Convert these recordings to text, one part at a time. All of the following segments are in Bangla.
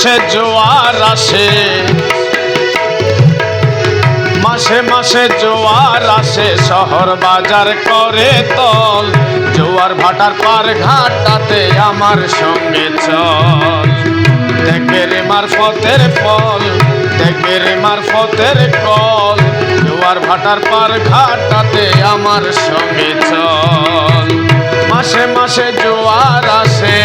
মাসে জোয়ার আসে। মাসে মাসে জোয়ার আসে, শহর বাজার করে তল। জোয়ার ভাটার পার ঘাটাতে আমার সঙ্গে চল। দেখবে রে মারফতের ফল, দেখবে রে মারফতের কল। জোয়ার ভাটার পার ঘাটাতে আমার সঙ্গে চল। মাসে মাসে জোয়ার আসে।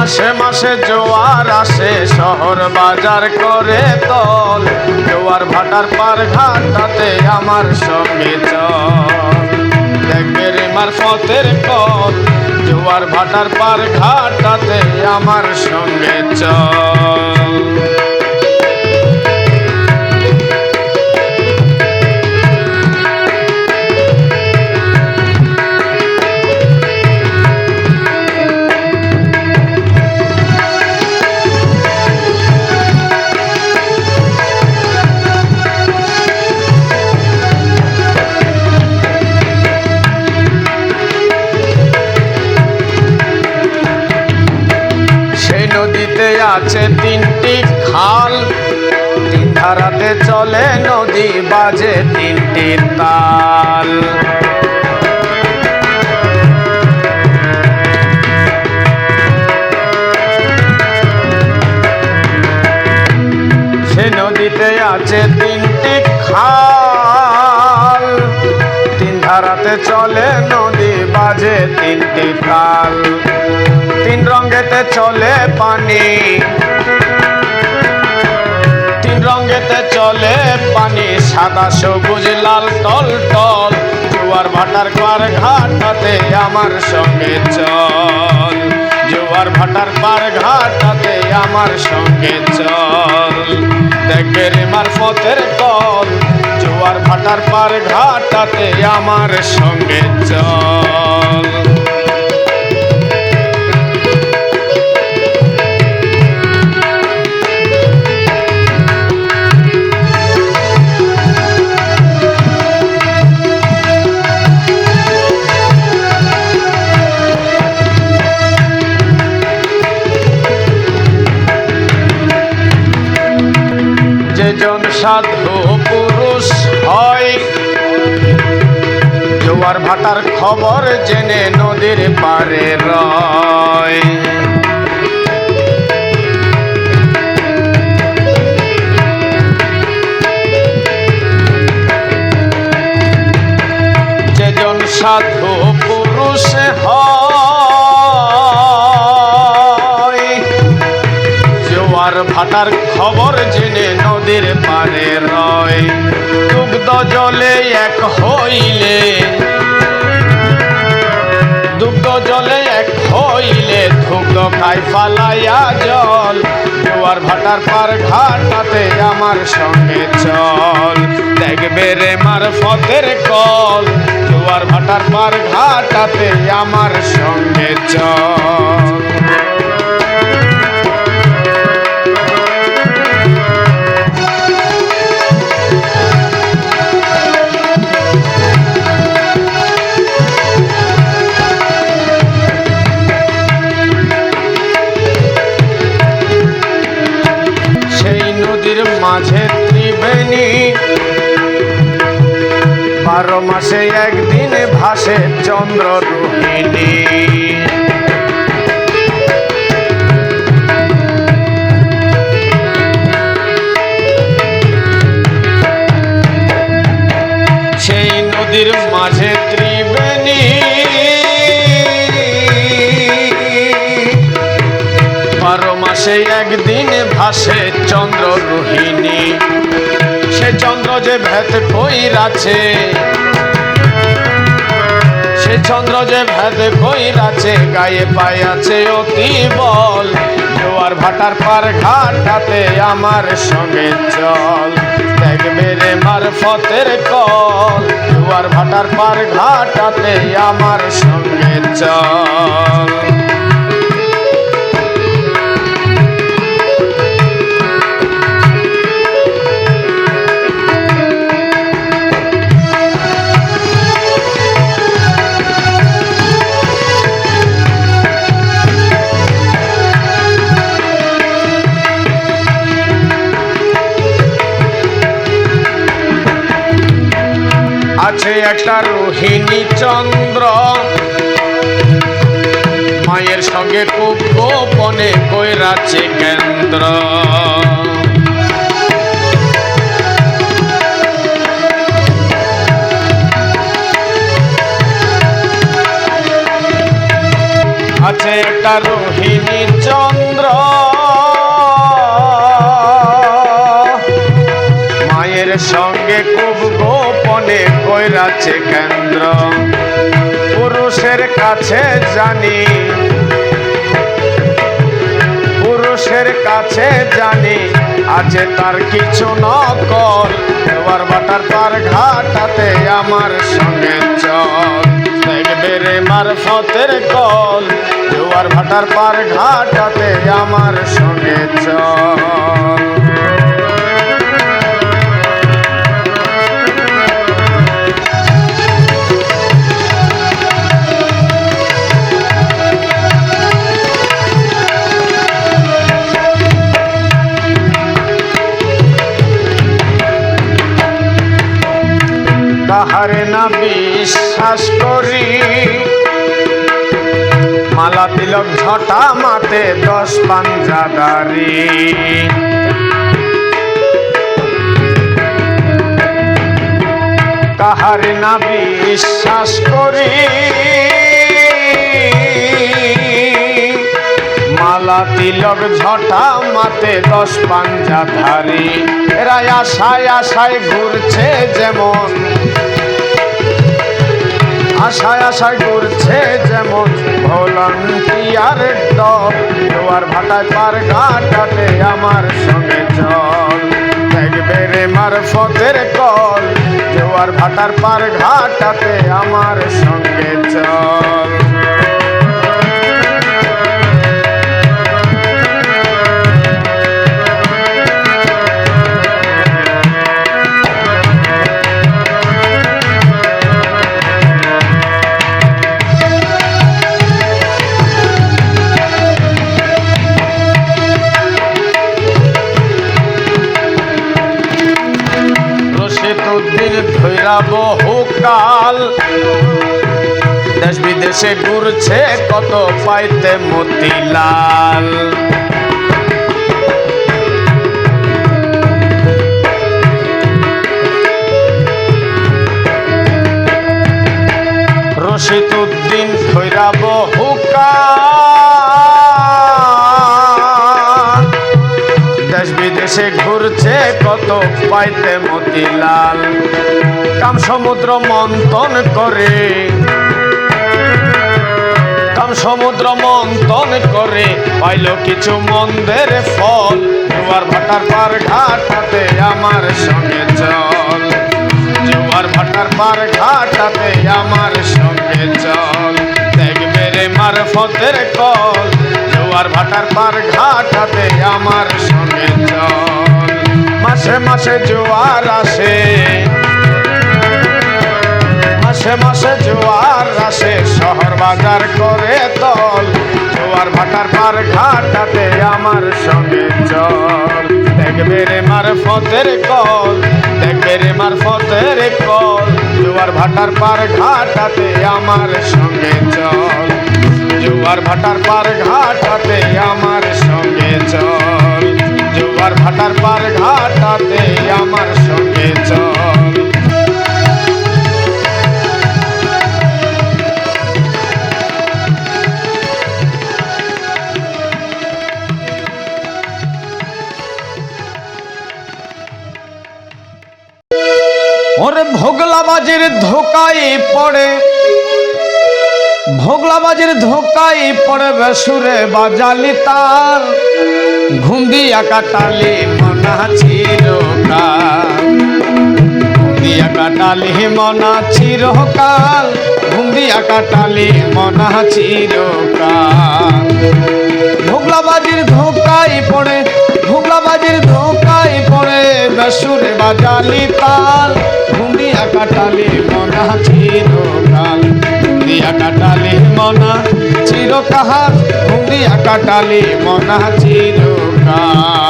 মাসে মাসে জোয়ার আসে, শহর বাজার করে তল। জোয়ার ভাটার পার ঘাটাতে আমার সঙ্গে চল। দেখবে রে মারফতের কল জোয়ার ভাটার পার ঘাটাতে আমার সঙ্গে চল। আছে তিনটি খাল। তিন ধারাতে চলে নদী, বাজে তিনটি তাল। সে নদীতে আছে তিনটি খাল। তিন ধারাতে চলে নদী, বাজে তিনটি তাল। তিন রঙেতে চলে পানি। তিন রঙেতে চলে পানি, সাদা, সবুজ, লাল টল টল। জুয়ার ভাটার পার ঘাটাতে আমার সঙ্গে চল। জুয়ার ভাটার পার ঘাটাতে আমার সঙ্গে চল। দেখবে রে মারফতের কল জোয়ার ভাটার পার ঘাটাতে আমার সঙ্গে চল। সাধু পুরুষ হয়। জোয়ার ভাটার খবর জেনে নদীর পারে রয়। যেজন সাধু জোয়ার ভাটার খবর জেনে নদীর পারে রয়। দুগ্ধ জলে এক হইলে, দুগ্ধ জলে এক হইলে দুগ্ধ খাই ফালাইয়া জল। জোয়ার ভাটার পার ঘাটাতে আমার সঙ্গে চল। দেখবে রে মার ফতের কল জোয়ার ভাটার পার ঘাটাতে আমার সঙ্গে চল। বারো মাসে একদিন ভাসে চন্দ্র রোহিণী সেই নদীর মাঝে ত্রিবেণী। বারো মাসে একদিন ভাসে চন্দ্র রোহিণী যে ভেদ কইরাছে। সে চন্দ্র যে ভেদ কইরাছে, গায়ে পায়ে আছে ও কি বল? জোয়ার ভাটার পার ঘাটাতে আমার সঙ্গে চল। দেখবে রে মার ফতের কল, জোয়ার ভাটার পার ঘাটাতে আমার সঙ্গে চল। একটা রোহিণী চন্দ্র। মায়ের সঙ্গে খুব গোপনে কইরাছে কেন্দ্র। আছে একটা কইরাছে কেন্দ্র, পুরুষের কাছে জানি। পুরুষের কাছে জানি, আছে তার কিছু নকল। দেওয়ার বাটার পার ঘাটাতে আমার সঙ্গে চল। রে মারফতের কল জোয়ার ভাটার পার ঘাটাতে আমার সঙ্গে চল। তাহারে না বিশ্বাস করি। মালা তিলক ঝটা মাতে দশ পাঞ্জাদারি। কাহারে না বিশ্বাস করি। মালা তিলক ঝটা মাতে দশ পাঞ্জাধারি এরা আশায় আশায় ঘুরছে যেমন। আশায় আশায় ঘুরছে যেমন ভলান্টিয়ারের দল। জোয়ার ভাটায় পার ঘাটাতে আমার সঙ্গে চল। দেখবে রে মারফতের কল জোয়ার ভাটার পার ঘাটাতে আমার সঙ্গে চল। কাল। দেশ বিদেশে ঘুরছে কত পাইতে মতিলাল। রশিদ উদ্দিন খৈরাব বহু বিদেশে ঘুরছে, কত পাইতে মতিলাল কাম সমুদ্র মন্থন করে। কাম সমুদ্র মন্থন করে, পাইল কিছু মন্দের ফল। জোয়ার ভাটার পার ঘাটাতে আমার সঙ্গে চল। জোয়ার ভাটার পার ঘাটাতে আমার সঙ্গে চল। দেখবে রে মারফতের কল। জোয়ার ভাটার পার ঘাটাতে আমার সঙ্গে চল। মাসে মাসে জোয়ার আসে। মাসে মাসে জোয়ার আসে, শহর বাজার করে তল। জোয়ার ভাটার পার ঘাটাতে আমার সঙ্গে চল। দেখবে রে মারফতের কল, দেখবে রে মারফতের কল। জোয়ার ভাটার পার ঘাটাতে আমার সঙ্গে চল। জোয়ার ভাটার পার ঘাটাতে আমার সঙ্গে চল। জোয়ার ভাটার পার ঘাটাতে আমার সঙ্গে চল। ওরে ভোগলাবাজের ধোকায় পড়ে ভোগলাবাজের ধোকায় পড়ে বেসুরে বাজালি তার। ঘুন্দিয়া কাটালি মনা চিরকাল ঘুন্দিয়া কাটালি মনা চিরকাল ঘুন্দিয়া কাটালি মনা চিরকাল ভোগলাবাজির ধোকায় পড়ে, ভোগলাবাজির ধোকায় পড়ে বেসুরে বাজালি তাল। ঘুন্দিয়া কাটালি মনা চিরকাল ঘুন্দিয়া কাটালে মনা চিরকাল ঘুরিয়া কাটালে মনা চিরকাল।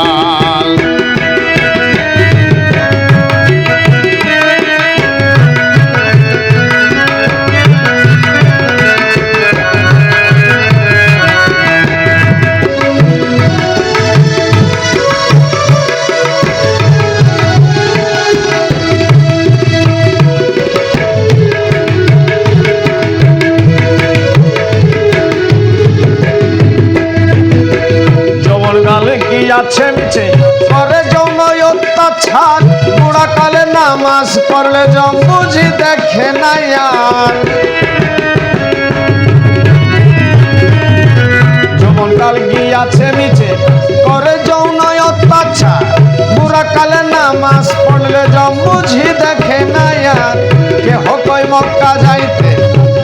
পড়লে জম্বুঝি দেখে না আর। কেহ কই মক্কা যাইতে,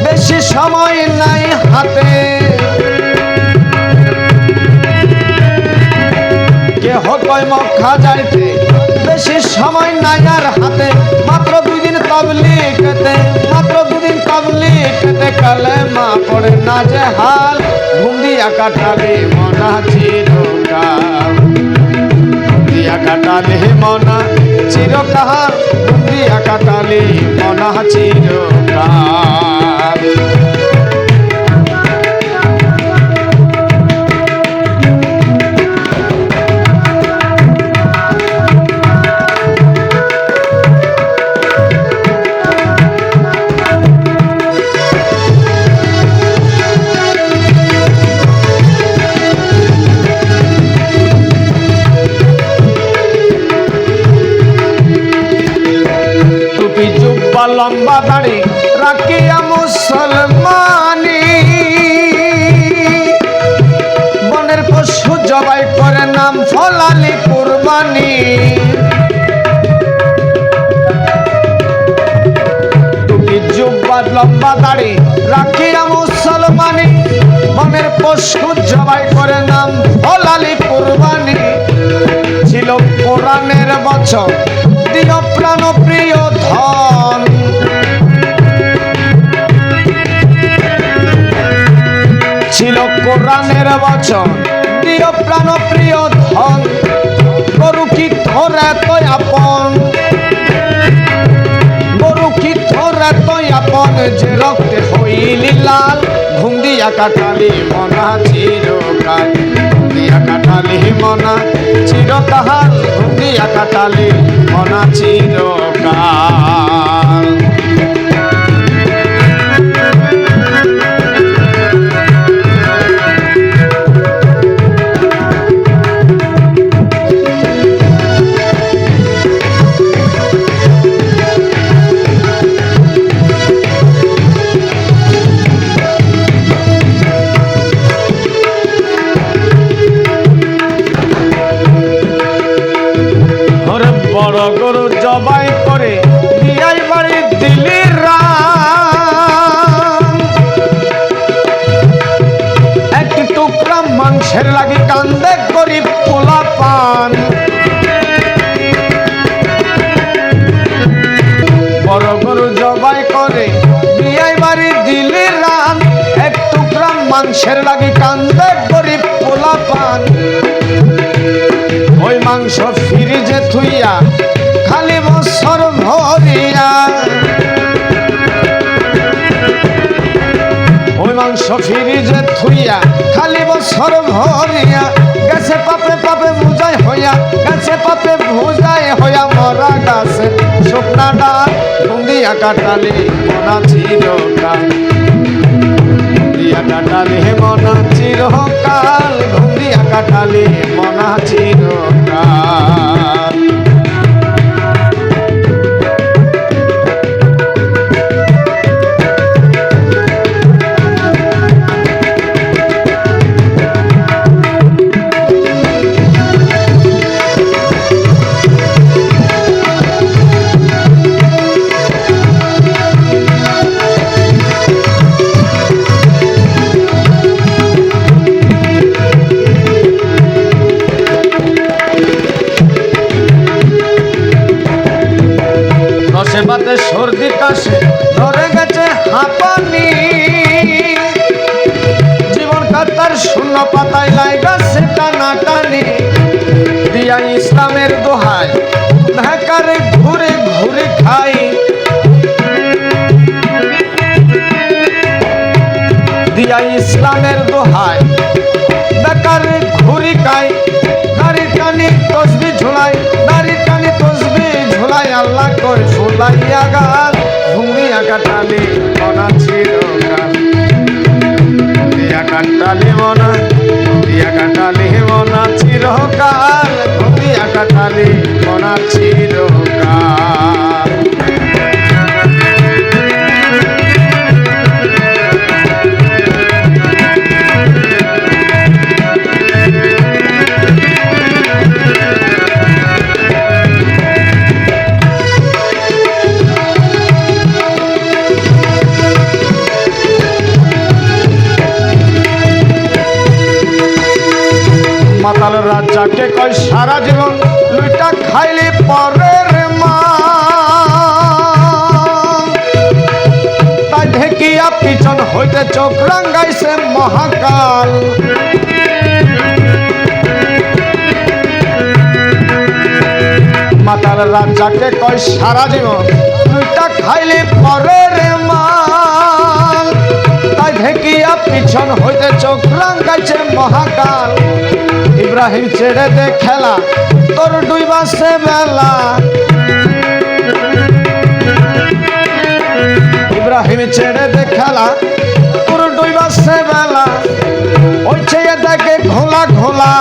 বেশি সময় নাই হাতে। কেহ কই মক্কা যাইতে, বেশি সময় নাই আর হাতে। মাত্র দুই দিন তাবলিগতে মাত্র দুদিন তাবলিগতে কালে মা পড়ে না যে হাল। ঘুম দিয়া কাটালে মনা চিরকাল। ঘুম দিয়া কাটালে মনা চিরকাল ঘুম দিয়া কাটালে মনা চিরকাল লম্বা দাড়ি রাখিয়া মুসলমানি। বনের পশু জবাই করে নাম ফলালি কুরবানি। ছিল কোরআনের বছর দিও প্রাণ প্রিয় ধন। ছিল কোরআনের বচন দিও প্রাণ প্রিয় ধন। গরু কি ধরে তো আপন? গরু কি ধরে তো আপন যে রক্তে হইলি লাল ঘুম দিয়া কাটালি মনা চিরকাল। ঘুম দিয়া কাটালি মনা চিরকাল ঘুম দিয়া কাটালি মনা চিরকাল। জবাই করে। বিয়াই বাড়ি দিলে রাম এক টুকরা মাংসের লাগি কান্দে গরিব পোলা পান ওই মাংস ফ্রিজে থুইয়া খালি বছর ভরিয়া। ওই মাংস ফ্রিজে থুইয়া খালি বছর ভরিয়া। গেছে পাপে পাপে বুঝাই হইয়া, গেছে পাপে বুঝাই হইয়া মরা গাছে শুকনা ডাল বুন্দিয়া কাটালি মনা চিরকাল। ঘুমিয়া কাটালি মনা চিরকাল। ঘুমিয়া কাটালি মনা চিরকাল। কাটালি মনা চিরকাল। দিয়া কাটালি মনা দিয়া কাটালি মনা চিরকাল। দিয়া কাটালি মনা চিরকাল। রাজাকে কয় সারা জীবন, লুইটা খাইলি পরের মা। তাই ঢেকিয়া পিছন হইতে চোখ রাঙ্গাইছে মহাকাল। মাতার রাজাকে কয় সারা জীবন দুইটা খাইলে পরে রে মাল তাই ঢেকিয়া পিছন হইতে চোখ রাঙ্গাইছে মহাকাল। ইব্রাহিম ছেড়ে দে খেলা, তোর দুই বাসে বেলা ইব্রাহিম ছেড়ে দে খেলা, তোর দুই বাসে বেলা ওই ছেয়ে দেখে ঘোলা ঘোলা।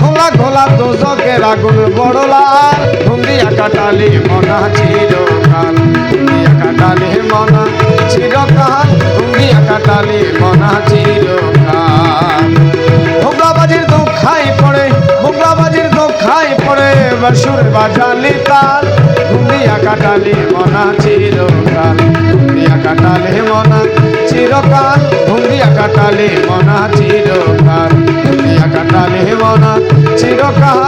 ঘোলা ঘোলা দোজকের আগুন বড় লাল। ঘুমিয়া কাটালি মনা চিরকাল ঘুমিয়া কাটালি মনা চিরকাল ঘুমিয়া কাটালি মনা চিরকাল। দুঃখাই পড়ে ভোগলাবাজির দুঃখাই পড়ে বসুর বাজালি তাল। ঘুমিয়া কাটালি মনা চিরকাল, ঘুমিয়া কাটালি মনা চিরকাল, ঘুমিয়া কাটালি মনা চিরকাল, ঘুমিয়া কাটালি মনা চিরকাল।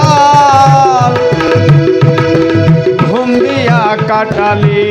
দিয়া কাটালি